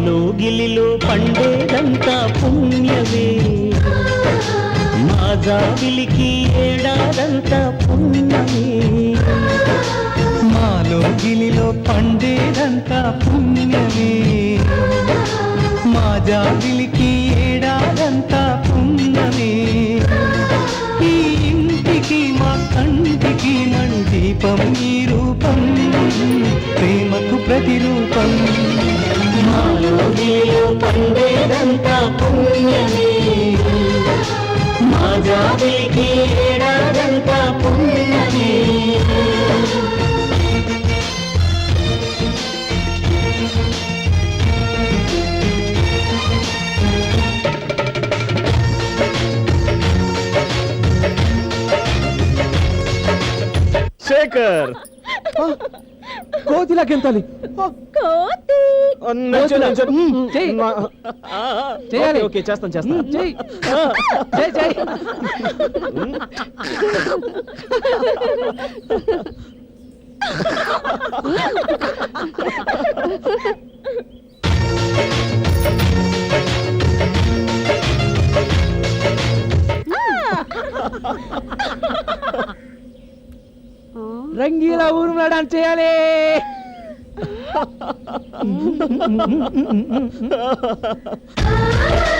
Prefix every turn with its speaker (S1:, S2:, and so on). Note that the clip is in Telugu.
S1: మాలో గిలిలో పండేదంతా పుణ్యమే. మా జాబిలికి ఏడాదంతా పుణ్యమే.
S2: మాలో గిలిలో పండేదంతా పుణ్యమే. మా జాబిలికి ఏడాదంతా పుణ్యమే. ఈ ఇంటికి మా కంటికి మణి దీపం ఈ రూపం ప్రేమకు ప్రతిరూపం.
S1: పండేదంతా పుణ్యమే. మా జాబిలికి ఏడాదంతా పుణ్యమే.
S3: శేఖర్!
S2: కోతిలా గెంతాలి
S4: కోతి.
S2: చెయ్యి.
S3: మా-
S2: చేయాలి.
S3: ఓకే, ఓకే చేస్తాను చేస్తాను
S2: చెయ్యి. చెయ్యి చెయ్యి. రంగీలా ఊరు మేడం చేయాలి.